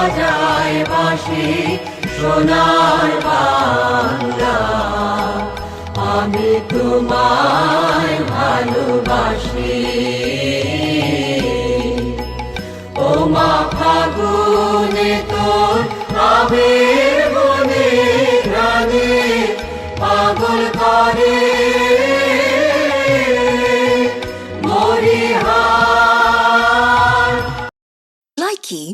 বাজায় বাসি সোনার বাংলা। আমি তোমায় ভালোবাসি। ও মা ফাগুনে তোর আবির বনে প্রাণে পাগল করে। Likey